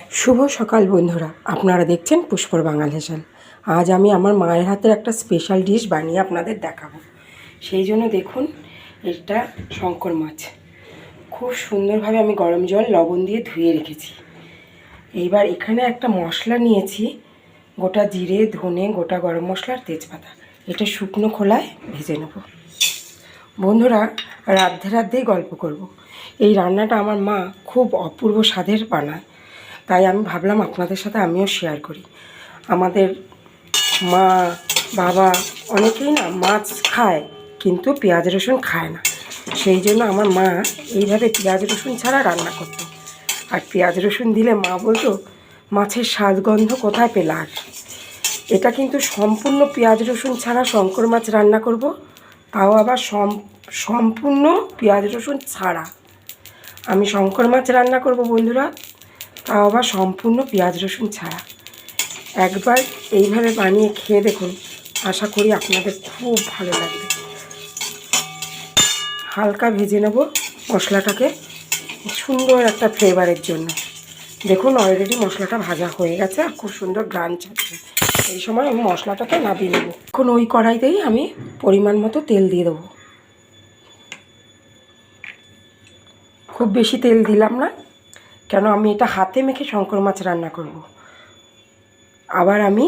শুভ সকাল বন্ধুরা। আপনারা দেখছেন পুষ্পর বাঙাল হেসাল। আজ আমি আমার মায়ের হাতের একটা স্পেশাল ডিশ বানিয়ে আপনাদের দেখাবো। সেই জন্য দেখুন, এটা শঙ্কর মাছ। খুব সুন্দরভাবে আমি গরম জল, লবণ দিয়ে ধুয়ে রেখেছি। এইবার এখানে একটা মশলা নিয়েছি, গোটা জিরে, ধনে, গোটা গরম মশলার তেজপাতা। এটা শুকনো খোলায় ভেজে নেব। বন্ধুরা, রাধে রাধেই গল্প করব। এই রান্নাটা আমার মা খুব অপূর্ব স্বাদের বানায়। তাই আমি ভাবলাম আপনাদের সাথে আমিও শেয়ার করি। আমাদের মা, বাবা অনেকেই না মাছ খায়, কিন্তু পেঁয়াজ, রসুন খায় না। সেই জন্য আমার মা এইভাবে পেঁয়াজ, রসুন ছাড়া রান্না করতো। আর পেঁয়াজ, রসুন দিলে মা বলতো, মাছের স্বাদ গন্ধ কোথায় পেলা আর এটা কিন্তু সম্পূর্ণ পেঁয়াজ, রসুন ছাড়া শঙ্কর মাছ রান্না করব, তাও আবার সম- সম্পূর্ণ পেঁয়াজ, রসুন ছাড়া। আমি শঙ্কর মাছ রান্না করব বন্ধুরা। তাও আবার সম্পূর্ণ পেঁয়াজ রসুন ছাড়া। একবার এইভাবে বানিয়ে খেয়ে দেখুন, আশা করি আপনাদের খুব ভালো লাগবে। হালকা ভেজে নেব মশলাটাকে সুন্দর একটা ফ্লেভারের জন্য। দেখুন অলরেডি মশলাটা ভাজা হয়ে গেছে আর খুব সুন্দর গ্রান ছাড়ছে। এই সময় আমি মশলাটাকে নাবিয়ে নেব। এখন ওই কড়াইতেই আমি পরিমাণ মতো তেল দিয়ে দেবো। খুব বেশি তেল দিলাম না। কেন আমি এটা হাতে মেখে শঙ্কর মাছ রান্না করব। আবার আমি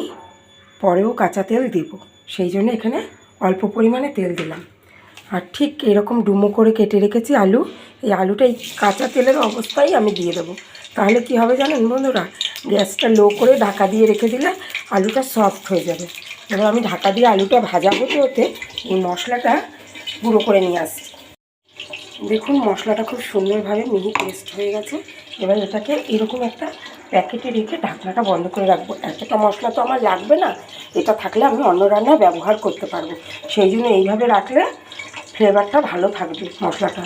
পরেও কাঁচা তেল দেব। সেই জন্য এখানে অল্প পরিমাণে তেল দিলাম। আর ঠিক এরকম ডুমো করে কেটে রেখেছি আলু। এই আলুটা এই কাঁচা তেলের অবস্থায় আমি দিয়ে দেবো। তাহলে কি হবে জানেন বন্ধুরা? গ্যাসটা লো করে ঢাকা দিয়ে রেখে দিলে আলুটা সফট হয়ে যাবে। এবার আমি ঢাকা দিয়ে আলুটা ভাজা হতে হতে এই মশলাটা গুঁড়ো করে নিয়ে আসছি। দেখুন, মশলাটা খুব সুন্দরভাবে মিহি পেস্ট হয়ে গেছে। এবার এটাকে এরকম একটা প্যাকেটে রেখে ঢাকনাটা বন্ধ করে রাখব। এতটা মশলা তো আমার লাগবে না, এটা থাকলে আমি অন্য রান্নায় ব্যবহার করতে পারব। সেই জন্য এইভাবে রাখলে ফ্লেভারটা ভালো থাকবে মশলাটা।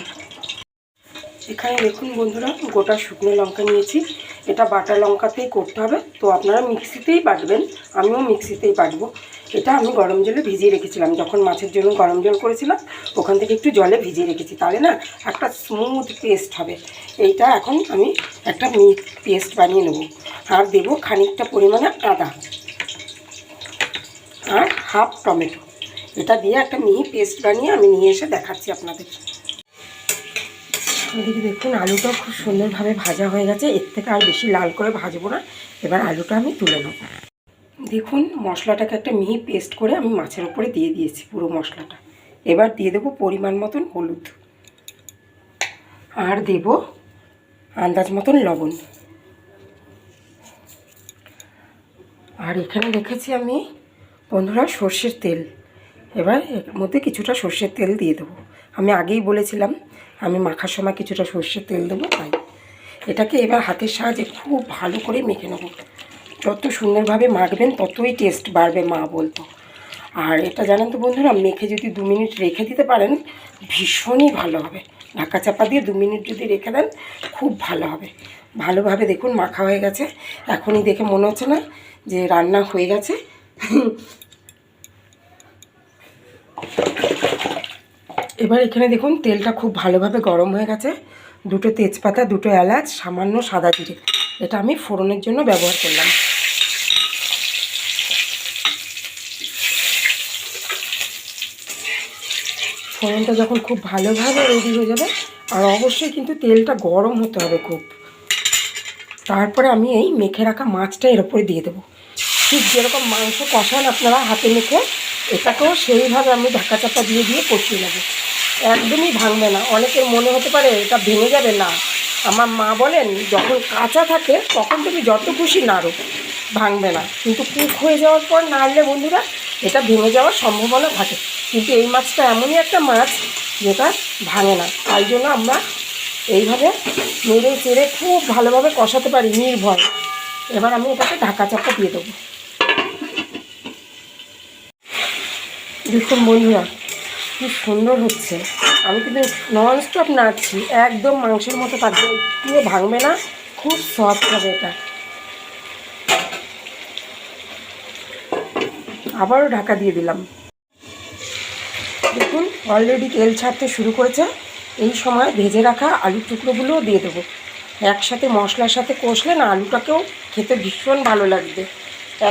এখানে দেখুন বন্ধুরা, গোটা শুকনো লঙ্কা নিয়েছি। এটা বাটা লঙ্কাতেই করতে হবে, তো আপনারা মিক্সিতেই বাটবেন, আমিও মিক্সিতেই বাটবো। এটা আমি গরম জলে ভিজিয়ে রেখেছিলাম। যখন মাছের জন্য গরম জল করেছিলাম, ওখান থেকে একটু জলে ভিজিয়ে রেখেছি। তাহলে না, একটা স্মুথ পেস্ট হবে। এইটা এখন আমি একটা মিট পেস্ট বানিয়ে নেব। আর দেবো খানিকটা পরিমাণে আদা আর হাফ টমেটো এটা দিয়ে একটা মিহি পেস্ট বানিয়ে আমি নিয়ে এসে দেখাচ্ছি আপনাদের। এদিকে দেখুন, আলুটা খুব সুন্দরভাবে ভাজা হয়ে গেছে। এর থেকে আর বেশি লাল করে ভাজবো না। এবার আলুটা আমি তুলে নেব। দেখুন, মশলাটাকে একটা মিহি পেস্ট করে আমি মাছের উপরে দিয়ে দিয়েছি পুরো মশলাটা। এবার দিয়ে দেবো পরিমাণ মতন হলুদ। আর দেব আন্দাজ মতন লবণ। আর এখানে রেখেছি আমি, বন্ধুরা, সর্ষের তেল। এবার এর মধ্যে কিছুটা সর্ষের তেল দিয়ে দেবো। আমি আগেই বলেছিলাম, আমি মাখার সময় কিছুটা সর্ষের তেল দেবো, তাই। এটাকে এবার হাতের সাহায্যে খুব ভালো করে মেখে নেব। যত সুন্দরভাবে মাখবেন, ততই টেস্ট বাড়বে মা বলতো। আর এটা জানেন তো বন্ধুরা, মেখে যদি দু মিনিট রেখে দিতে পারেন, ভীষণই ভালো হবে। ঢাকা চাপা দিয়ে দু মিনিট যদি রেখে দেন, খুব ভালো হবে। ভালোভাবে দেখুন মাখা হয়ে গেছে। এখনই দেখে মনে হচ্ছে না যে রান্না হয়ে গেছে। এবার এখানে দেখুন, তেলটা খুব ভালোভাবে গরম হয়ে গেছে। দুটো তেজপাতা, দুটো এলাচ, সামান্য সাদা জিরে। এটা আমি ফোড়নের জন্য ব্যবহার করলাম। ফোড়নটা যখন খুব ভালোভাবে রেডি হয়ে যাবে, আর অবশ্যই কিন্তু তেলটা গরম হতে হবে খুব। তারপরে আমি এই মেখে রাখা মাছটা এর উপরে দিয়ে দেবো। ঠিক যেরকম মাংস কষান আপনারা হাতে মেখে, এটাকেও সেইভাবে আমি ঢাকা চাপা দিয়ে দিয়ে কষিয়ে নেব। একদমই ভাঙবে না। অনেকের মনে হতে পারে এটা ভেঙে যাবে না। আমার মা বলেন, যখন কাঁচা থাকে, তখন তুমি যত খুশি নাড়ো। ভাঙবে না। কিন্তু কুক হয়ে যাওয়ার পর নাড়লে বন্ধুরা, এটা ভেঙে যাওয়ার সম্ভাবনা থাকে। কিন্তু এই মাছটা এমনই একটা মাছ যেটা ভাঙে না। তাই জন্য আমরা এইভাবে নেড়ে চেড়ে খুব ভালোভাবে কষাতে পারি নির্ভর। এবার আমি এটাকে ঢাকা চাপা দিয়ে দেবো। দেখুন বন্ধুরা, কি সুন্দর হচ্ছে। আমি কিন্তু নন স্টপ নাড়ছি, একদম মাংসের মতো থাকবে পুরো ভাঙবে না, খুব সফট হবে এটা। আবারও ঢাকা দিয়ে দিলাম। দেখুন অলরেডি তেল ছাড়তে শুরু করেছে। এই সময় ভেজে রাখা আলুর টুকরোগুলোও দিয়ে দেবো। একসাথে মশলার সাথে কষলে না আলুটাকেও খেতে ভীষণ ভালো লাগবে।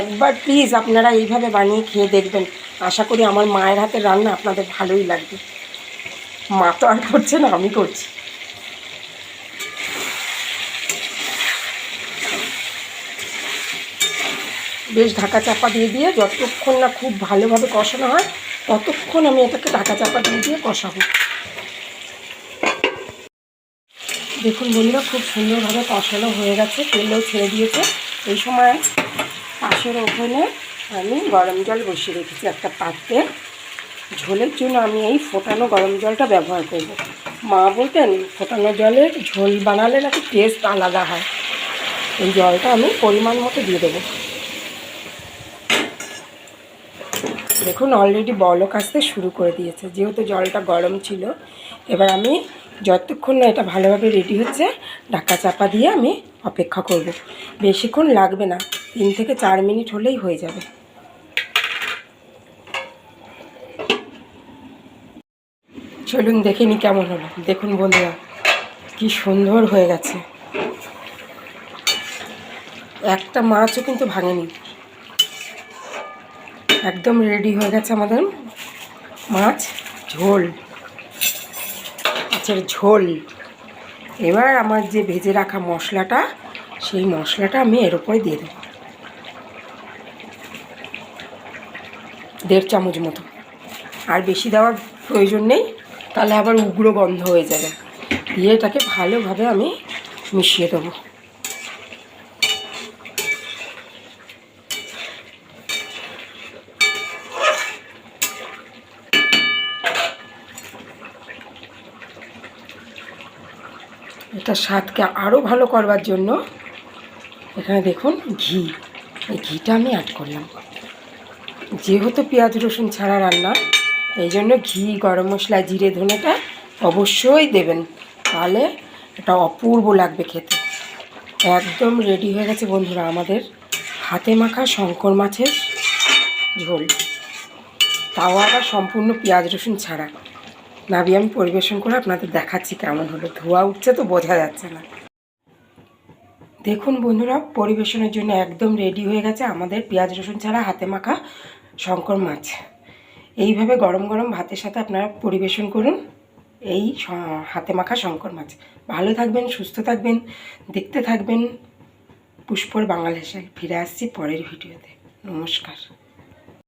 একবার প্লিজ আপনারা এইভাবে বানিয়ে খেয়ে দেখবেন। আশা করি আমার মায়ের হাতের রান্না আপনাদের ভালোই লাগবে। মা তো আর করছে না, আমি করছি। বেশ ঢাকা চাপা দিয়ে দিয়ে যতক্ষণ না খুব ভালোভাবে কষানো হয় ততক্ষণ আমি এটাকে ঢাকা চাপা দিয়ে কষাবো। দেখুন বন্ধুরা, খুব সুন্দরভাবে কষানো হয়ে গেছে, তেলও ছেড়ে দিয়েছে। এই সময় পাশের ওখানে আমি গরম জল বসিয়ে রেখেছি একটা পাত্রে। ঝোলের জন্য আমি এই ফোটানো গরম জলটা ব্যবহার করব। মা বলতেন, ফোটানো জলের ঝোল বানালে নাকি টেস্ট আলাদা হয়। এই জলটা আমি পরিমাণ মতো দিয়ে দেবো। দেখুন অলরেডি বলক আসতে শুরু করে দিয়েছে। যেহেতু জলটা গরম ছিল, এবার আমি যতক্ষণ না এটা ভালোভাবে রেডি হচ্ছে, ঢাকা চাপা দিয়ে আমি অপেক্ষা করব। বেশিক্ষণ লাগবে না, তিন থেকে চার মিনিট হলেই হয়ে যাবে। চলুন দেখে নি কেমন হলো। দেখুন বন্ধুরা, কি সুন্দর হয়ে গেছে। একটা মাছও কিন্তু ভাঙেনি। একদম রেডি হয়ে গেছে আমাদের মাছ। ঝোল। মাছের ঝোল। এবার আমার যে ভেজে রাখা মশলাটা, সেই মশলাটা আমি এর উপরে দিয়ে দেবো। দেড় চামচ মতো। আর বেশি দেওয়ার প্রয়োজন নেই, তাহলে আবার উগ্র গন্ধ হয়ে যাবে। দিয়ে এটাকে ভালোভাবে আমি মিশিয়ে দেবো। এটা স্বাদকে আরও ভালো করবার জন্য এখানে দেখুন ঘি। এই ঘিটা আমি অ্যাড করলাম। যেহেতু পেঁয়াজ, রসুন ছাড়া রান্না, এই জন্য ঘি, গরম মশলা, জিরে, ধনেটা অবশ্যই দেবেন। তাহলে এটা অপূর্ব লাগবে খেতে। একদম রেডি হয়ে গেছে বন্ধুরা আমাদের হাতে মাখা শঙ্কর মাছের ঝোল। তাও আবার সম্পূর্ণ পেঁয়াজ, রসুন ছাড়া। নাবি আমি পরিবেশন করে আপনাদের দেখাচ্ছি কেমন হলো। ধোয়া উঠছে তো, বোঝা যাচ্ছে না। দেখুন বন্ধুরা, পরিবেশনের জন্য একদম রেডি হয়ে গেছে আমাদের পেঁয়াজ, রসুন ছাড়া হাতে মাখা শঙ্কর মাছ। এইভাবে গরম গরম ভাতের সাথে আপনারা পরিবেশন করুন এই হাতে মাখা শঙ্কর মাছ। ভালো থাকবেন, সুস্থ থাকবেন, দেখতে থাকবেন পুষ্পর বাংলা ভাষায় ফিরে আসছি পরের ভিডিওতে। নমস্কার।